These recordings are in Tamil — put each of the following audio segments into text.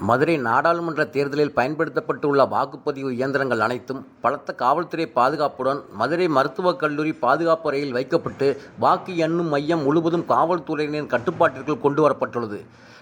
மதுரை நாடாளுமன்ற தேர்தலில் பயன்படுத்தப்பட்டுள்ள வாக்குப்பதிவு இயந்திரங்கள் அனைத்தும் பலத்த காவல்துறை பாதுகாப்புடன் மதுரை மருத்துவக் கல்லூரி பாதுகாப்பு அறையில் வைக்கப்பட்டு வாக்கு எண்ணும் மையம் முழுவதும் காவல்துறையினரின் கட்டுப்பாட்டிற்குள் கொண்டு வரப்பட்டுள்ளது.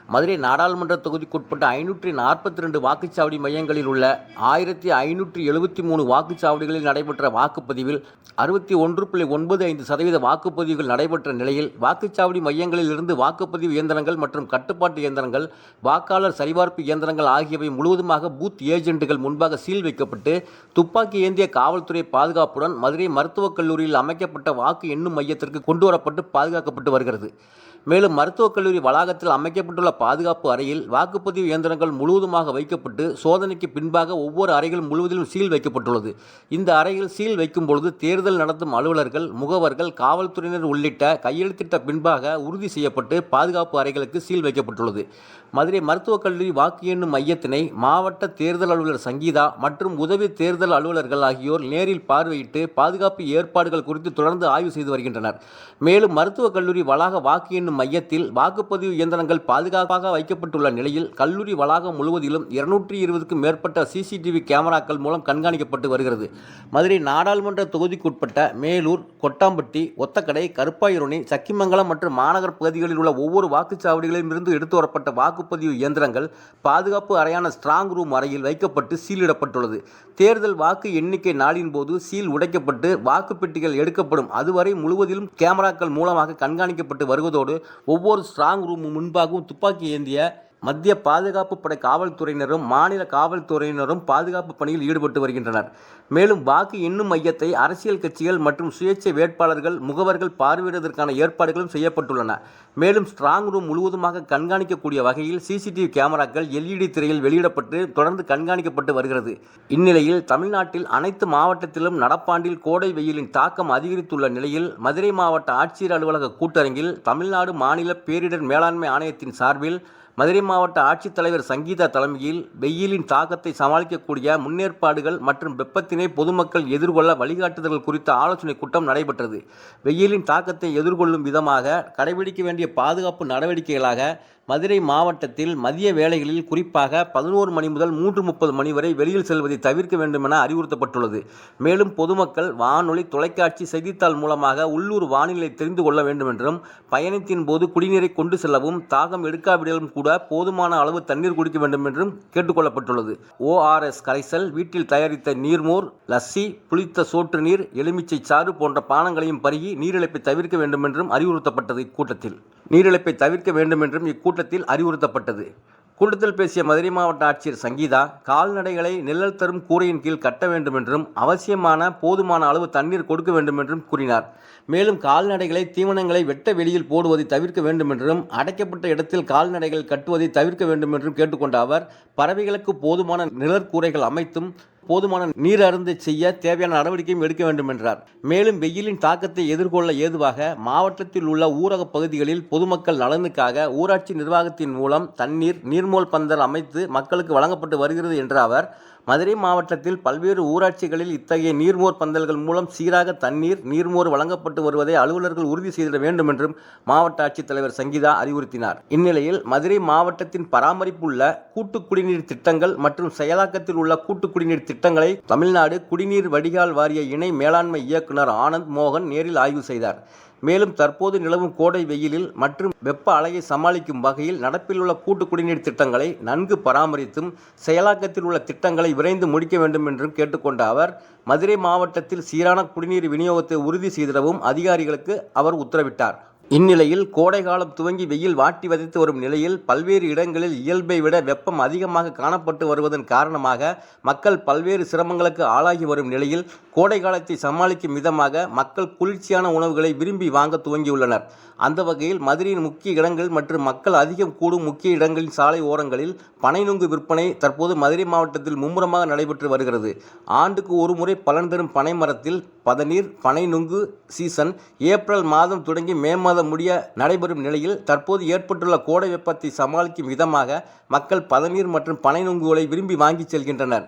மதுரை நாடாளுமன்ற தொகுதிக்குட்பட்ட ஐநூற்றி நாற்பத்தி ரெண்டு வாக்குச்சாவடி மையங்களில் உள்ள ஆயிரத்தி ஐநூற்றி எழுபத்தி மூணு வாக்குச்சாவடிகளில் நடைபெற்ற வாக்குப்பதிவில் அறுபத்தி ஒன்று புள்ளி ஒன்பது ஐந்து சதவீத வாக்குப்பதிவுகள் நடைபெற்ற நிலையில் வாக்குச்சாவடி மையங்களில் இருந்து வாக்குப்பதிவு இயந்திரங்கள் மற்றும் கட்டுப்பாட்டு இயந்திரங்கள் வாக்காளர் சரிபார்ப்பு இயந்திரங்கள் ஆகியவை முழுவதுமாக பூத் ஏஜென்ட்டுகள் முன்பாக சீல் வைக்கப்பட்டு துப்பாக்கி ஏந்திய காவல்துறை பாதுகாப்புடன் மதுரை மருத்துவக் கல்லூரியில் அமைக்கப்பட்ட வாக்கு எண்ணும் மையத்திற்கு கொண்டு வரப்பட்டு பாதுகாக்கப்பட்டு வருகிறது. மேலும் மருத்துவக் கல்லூரி வளாகத்தில் அமைக்கப்பட்டுள்ள பாதுகாப்பு அறையில் வாக்குப்பதிவு இயந்திரங்கள் முழுவதுமாக வைக்கப்பட்டு சோதனைக்கு பின்பாக ஒவ்வொரு அறைகள் முழுவதிலும் சீல் வைக்கப்பட்டுள்ளது. இந்த அறையில் சீல் வைக்கும் பொழுது தேர்தல் நடத்தும் அலுவலர்கள் முகவர்கள் காவல்துறையினர் உள்ளிட்ட கையெழுத்திட்ட பின்பாக உறுதி செய்யப்பட்டு பாதுகாப்பு அறைகளுக்கு சீல் வைக்கப்பட்டுள்ளது. மதுரை மருத்துவக் கல்லூரி வாக்கு எண்ணும் மையத்தினை மாவட்ட தேர்தல் அலுவலர் சங்கீதா மற்றும் உதவி தேர்தல் அலுவலர்கள் ஆகியோர் நேரில் பார்வையிட்டு பாதுகாப்பு ஏற்பாடுகள் குறித்து தொடர்ந்து ஆய்வு செய்து வருகின்றனர். மேலும் மருத்துவக் கல்லூரி வளாக வாக்கு எண்ணும் மையத்தில் வாக்குப்பதிவு இயந்திரங்கள் பாதுகாப்பாக வைக்கப்பட்டுள்ள நிலையில் கல்லூரி வளாகம் முழுவதிலும் இருநூற்றி இருபதுக்கும் மேற்பட்ட சிசிடிவி கேமராக்கள் மூலம் கண்காணிக்கப்பட்டு வருகிறது. மதுரை நாடாளுமன்ற தொகுதிக்குட்பட்ட மேலூர் கொட்டாம்பட்டி ஒத்தக்கடை கருப்பாயூரணி சக்கிமங்கலம் மற்றும் மாநகர் பகுதிகளில் உள்ள ஒவ்வொரு வாக்குச்சாவடிகளிலும் இருந்து எடுத்து வரப்பட்ட வாக்குப்பதிவு இயந்திரங்கள் பாதுகாப்பு அறையான ஸ்ட்ராங் ரூம் அறையில் வைக்கப்பட்டு சீலிடப்பட்டுள்ளது. தேர்தல் வாக்கு எண்ணிக்கை நாளின் போது சீல் உடைக்கப்பட்டு வாக்குப்பெட்டிகள் எடுக்கப்படும். அதுவரை முழுவதிலும் கேமராக்கள் மூலமாக கண்காணிக்கப்பட்டு வருவதோடு ஒவ்வொரு ஸ்ட்ராங் ரூம் முன்பாகவும் துப்பாக்கி ஏந்திய மத்திய பாதுகாப்பு படை காவல்துறையினரும் மாநில காவல்துறையினரும் பாதுகாப்பு பணியில் ஈடுபட்டு வருகின்றனர். மேலும் வாக்கு எண்ணும் மையத்தை அரசியல் கட்சிகள் மற்றும் சுயேட்சை வேட்பாளர்கள் முகவர்கள் பார்வையிடுவதற்கான ஏற்பாடுகளும் செய்யப்பட்டுள்ளன. மேலும் ஸ்ட்ராங் ரூம் முழுவதுமாக கண்காணிக்கக்கூடிய வகையில் சிசிடிவி கேமராக்கள் எல்இடி திரையில் வெளியிடப்பட்டு தொடர்ந்து கண்காணிக்கப்பட்டு வருகிறது. இந்நிலையில் தமிழ்நாட்டில் அனைத்து மாவட்டத்திலும் நடப்பாண்டில் கோடை வெயிலின் தாக்கம் அதிகரித்துள்ள நிலையில் மதுரை மாவட்ட ஆட்சியர் அலுவலக கூட்டரங்கில் தமிழ்நாடு மாநில பேரிடர் மேலாண்மை ஆணையத்தின் சார்பில் மதுரை மாவட்ட ஆட்சித்தலைவர் சங்கீதா தலைமையில் வெயிலின் தாக்கத்தை சமாளிக்கக்கூடிய முன்னேற்பாடுகள் மற்றும் வெப்பத்தினை பொதுமக்கள் எதிர்கொள்ள வழிகாட்டுதல்கள் குறித்த ஆலோசனைக் கூட்டம் நடைபெற்றது. வெயிலின் தாக்கத்தை எதிர்கொள்ளும் விதமாக கடைபிடிக்க வேண்டிய பாதுகாப்பு நடவடிக்கைகளாக மதுரை மாவட்டத்தில் மதிய வேளைகளில் குறிப்பாக பதினோரு மணி முதல் மூன்று முப்பது மணி வரை வெளியில் செல்வதை தவிர்க்க வேண்டும் என அறிவுறுத்தப்பட்டுள்ளது. மேலும் பொதுமக்கள் வானொலி தொலைக்காட்சி செய்தித்தாள் மூலமாக உள்ளூர் வானிலை தெரிந்து கொள்ள வேண்டும் என்றும் பயணத்தின் போது குடிநீரை கொண்டு செல்லவும் தாகம் எடுக்காவிடலும் கூட போதுமான அளவு தண்ணீர் குடிக்க வேண்டும் என்றும் கேட்டுக்கொள்ளப்பட்டுள்ளது. ஓஆர்எஸ் கரைசல் வீட்டில் தயாரித்த நீர்மோர் லஸ்ஸி புளித்த சோற்று நீர் எலுமிச்சை சாறு போன்ற பானங்களையும் பருகி நீரிழப்பை தவிர்க்க வேண்டும் என்றும் அறிவுறுத்தப்பட்டது இக்கூட்டத்தில். நீரிழப்பை தவிர்க்க வேண்டும் என்றும் இக்கூட்டத்தில் அறிவுறுத்தப்பட்டது. கூட்டத்தில் பேசிய மதுரை மாவட்ட ஆட்சியர் சங்கீதா கால்நடைகளை நிழல் தரும் கூரையின் கீழ் கட்ட வேண்டும் என்றும் அவசியமான போதுமான அளவு தண்ணீர் கொடுக்க வேண்டும் என்றும் கூறினார். மேலும் கால்நடைகளை தீவனங்களை வெட்ட வெளியில் போடுவதை தவிர்க்க வேண்டும் என்றும் அடைக்கப்பட்ட இடத்தில் கால்நடைகள் கட்டுவதை தவிர்க்க வேண்டும் என்றும் கேட்டுக்கொண்ட அவர் பறவைகளுக்கு போதுமான நிழற்கூரைகள் அமைத்தும் போதுமான நீர் அருந்த செய்ய தேவையான நடவடிக்கையும் எடுக்க வேண்டும் என்றார் மேலும் வெயிலின் தாக்கத்தை எதிர்கொள்ள ஏதுவாக மாவட்டத்தில் உள்ள ஊரக பகுதிகளில் பொதுமக்கள் நலனுக்காக ஊராட்சி நிர்வாகத்தின் மூலம் தண்ணீர் நீர்மோல் பந்தல் அமைத்து மக்களுக்கு வழங்கப்பட்டு வருகிறது என்ற அவர் மதுரை மாவட்டத்தில் பல்வேறு ஊராட்சிகளில் இத்தகைய நீர்மோர் பந்தல்கள் மூலம் சீராக தண்ணீர் நீர்மோர் வழங்கப்பட்டு வருவதை அலுவலர்கள் உறுதி செய்திட வேண்டும் என்றும் மாவட்ட ஆட்சித்தலைவர் சங்கீதா அறிவுறுத்தினார். இந்நிலையில் மதுரை மாவட்டத்தின் பராமரிப்புள்ள கூட்டு குடிநீர் திட்டங்கள் மற்றும் செயலாக்கத்தில் உள்ள கூட்டு குடிநீர் திட்டங்களை தமிழ்நாடு குடிநீர் வடிகால் வாரிய இணை மேலாண்மை இயக்குனர் ஆனந்த் மோகன் நேரில் ஆய்வு செய்தார். மேலும் தற்போது நிலவும் கோடை வெயிலில் மற்றும் வெப்ப அலையை சமாளிக்கும் வகையில் நடப்பில் உள்ள கூட்டு குடிநீர் திட்டங்களை நன்கு பராமரித்தும் செயலாக்கத்தில் உள்ள திட்டங்களை விரைந்து முடிக்க வேண்டும் என்றும் கேட்டுக்கொண்ட அவர் மதுரை மாவட்டத்தில் சீரான குடிநீர் விநியோகத்தை உறுதி செய்திடவும் அதிகாரிகளுக்கு அவர் உத்தரவிட்டார். இந்நிலையில் கோடைக்காலம் துவங்கி வெயில் வாட்டி வதைத்து வரும் நிலையில் பல்வேறு இடங்களில் இயல்பை விட வெப்பம் அதிகமாக காணப்பட்டு வருவதன் காரணமாக மக்கள் பல்வேறு சிரமங்களுக்கு ஆளாகி வரும் நிலையில் கோடை காலத்தை சமாளிக்கும் விதமாக மக்கள் குளிர்ச்சியான உணவுகளை விரும்பி வாங்க துவங்கியுள்ளனர். அந்த வகையில் மதுரையின் முக்கிய இடங்கள் மற்றும் மக்கள் அதிகம் கூடும் முக்கிய இடங்களின் சாலை ஓரங்களில் பனை நுங்கு விற்பனை தற்போது மதுரை மாவட்டத்தில் மும்முரமாக நடைபெற்று வருகிறது. ஆண்டுக்கு ஒரு முறை பலன் தரும் பனை மரத்தில் பதநீர் பனை நுங்கு சீசன் ஏப்ரல் மாதம் தொடங்கி மே மாதம் முடிய நடைபெறும் நிலையில் தற்போது ஏற்பட்டுள்ள கோடை வெப்பத்தை சமாளிக்கும் விதமாக மக்கள் பதநீர் மற்றும் பனை நுங்குகளை விரும்பி வாங்கி செல்கின்றனர்.